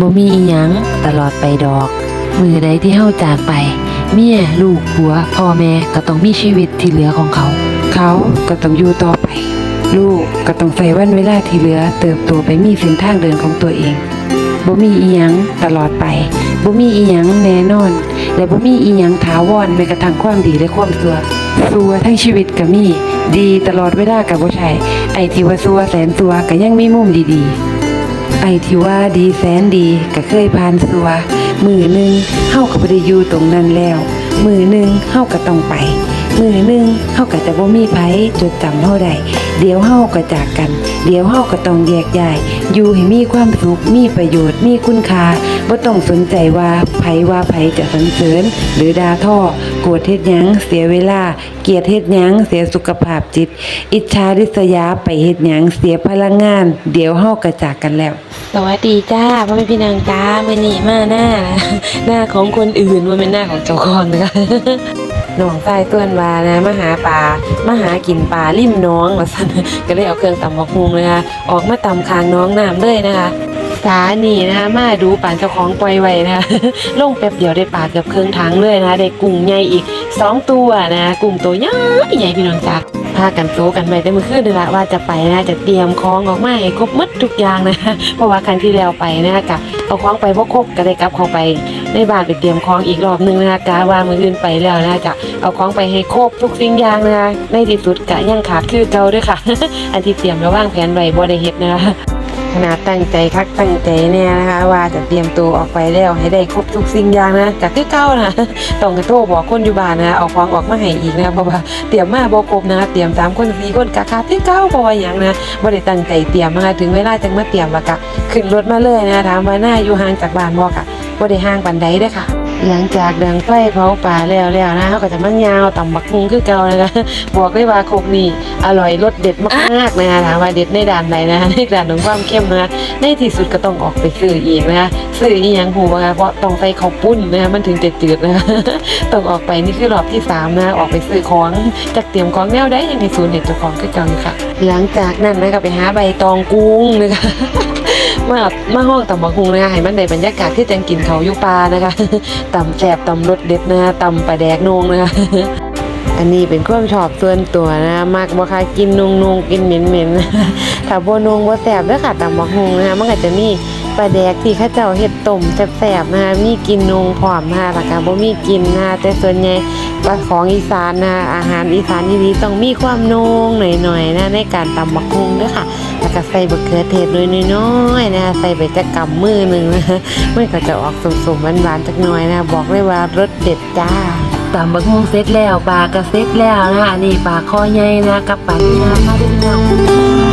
บ่มีอีหยังตลอดไปดอก มือใดที่เฮาจากไป เมียลูกผัวพ่อแม่ก็ต้องมีชีวิตที่เหลือของเขา เขาก็ต้องอยู่ต่อไป ลูกก็ต้องใส่วันเวลาที่เหลือ เติบโตไปมีเส้นทางเดินของตัวเองบ่มีอีหยังตลอดไปบ่มีอีหยังแน่นอน และบ่มีอีหยังถาวรแม้กระทั่งความดีและความชั่วสัวทั้งชีวิตก็มี ดีตลอดเวลาก็บ่ใช่ไอ้ที่ว่าสัวแสนสัวก็ยังมีมุมดีๆ ไอที่ว่าดีแสนดีก็เคยผ่านสัวมือหนึ่งเข้ากับ่ได้อยู่ตรงนั้นแล้ว มือหนึ่งเข้าก็ต้องไป มือหนึ่งเข้ากับจะบ่มีไผจดจำเท่าใดเดี๋ยวเข้าก็จากกัน เดี๋ยวเข้าก็ต้องแยกย้าย อยู่ให้มีความสุข มีประโยชน์ มีคุณค่าบ่ต้องสนใจว่าไผว่าไผจะสรรเสริญ หรือด่าท่อโกรธเฮ็ดหยังเสียเวลา เกลียดเฮ็ดหยังเสียสุขภาพจิต อิจฉาริษยาไปเฮ็ดหยังเสียพลังงาน เดี๋ยวเฮาก็จากกันแล้ว สวัสดีจ้าพ่อแม่พี่นางจ้ามื่อนี้มาหน้า หน้าของคนอื่นว่าเป็นหน้าของเจ้าของนะคะ น้องใต้ต้วนวานะมาหาปลามาหากินปลาริมน้องมาสั่นก็เลยเอาเครื่องตำบักฮุงเลยค่ะออกมาตำคางน้องน้ำเลยนะคะสานี่นะคะมาดูป่านเจ้าของปล่อยไว้นะคะลงแป๊บเดียวได้ปลาเกือบเครื่องถังเลยนะคะได้กุ้งใหญ่อีกสองตัวนะกุ้งตัวใหญ่ใหญ่พี่น้องจ้าพากันโซกันไปได้เมื่อคืนเลยละว่าจะไปนะจะเตรียมของออกมาให้ครบหมดทุกอย่างนะเพราะว่าครั้งที่แล้วไปนะคะกะเอาของไปพวกครบก็ได้กลับเข้าไป ในบ้านไปเตรียมของอีกรอบหนึงนะคะกะว่ามืออื่นไปแล้วนะจะเอาของไปให้ครบทุกสิ่งอย่างนะคะในที่สุดกะยังขาดคือเก่าด้วยค่ะ อันที่เตรียมแล้ววางแผนไว้บ่ได้เฮ็ดนะคะขนาดตั้งใจคักตั้งใจเนี่ยนะคะ ว่าจะเตรียมตัวออกไปแล้วให้ได้ครบทุกสิ่งอย่างนะจากที่เก้านะต้องกระโทรบอกคนอยู่บ้านนะเอาของออกมาให้อีกนะเพราะว่าเตรียมมาบ่ครบนะเตรียมสามคนสี่คนกะขาที่เก้าเพราะว่าอย่างนะบ่ได้ตั้งใจเตรียมนะคะถึงเวลาจังมาเตรียมและกะขึ้นรถมาเลยนะถามว่าหน้าอยู่ห่างจากบ้านบ่กะ บ่ได้ห่างปานใดเด้อค่ะ หลังจากดังไฟเผาป่าแล้วแล้วนะเขาก็จะมายาวตำบักฮุงคือเก่านะคะบอกเลยว่าโคกนี่อร่อยรสเด็ดมากๆนะคะถามว่าเด็ดในด่านไหนนะคะในด่านของความเข้มนะคะในที่สุดก็ต้องออกไปซื้ออีกนะคะซื้ออีหยังหูว่าเพราะต้องใส่ข้าปุ้นนะคะมันถึงจะจืดนะคะต้องออกไปนี่คือรอบที่สามนะออกไปซื้อของจากเตรียมของแนวได้ยังในศูนย์เด็ดเจ้าของคือเก่าค่ะ หลังจากนั้นนะก็ไปหาใบตองกุ้งนะคะ มามาห้องตำบักฮุงนะคะให้มันได้บรรยากาศที่จังกินเขาอยู่ป่านะคะตำแสบตำรสเด็ดนะคะตำปลาแดกนงนะคะอันนี้เป็นความชอบส่วนตัวนะมากบ่ค่ะกินนงนงกินเหม็นเหม็นถ้าบ่นงบ่แสบเด้อค่ะตำบักฮุงนะคะมันก็จะมีปลาแดกที่ข้าเจ้าเฮ็ดต้มแซ่บๆนะคะมีกินนงพร้อมนะคะแล้วก็บ่มีกินนะคะแต่ส่วนใหญ่ว่าของอีสานนะคะอาหารอีสานที่ดีต้องมีความนงหน่อยๆนะในการตำบักฮุงเด้อค่ะ แล้วก็ใส่บะเขือเทศด้วยน้อยๆนะใส่ไปจะกำมือหนึ่งนะมันก็จะออกสมๆหวานๆจักหน่อยนะ บอกเลยว่ารสเด็ดจ้าตำบักฮุงเสร็จแล้วปลากะเสร็จแล้วนะอันนี้ปลาคอใหญ่นะกับปลาที่นามาด้วยนะ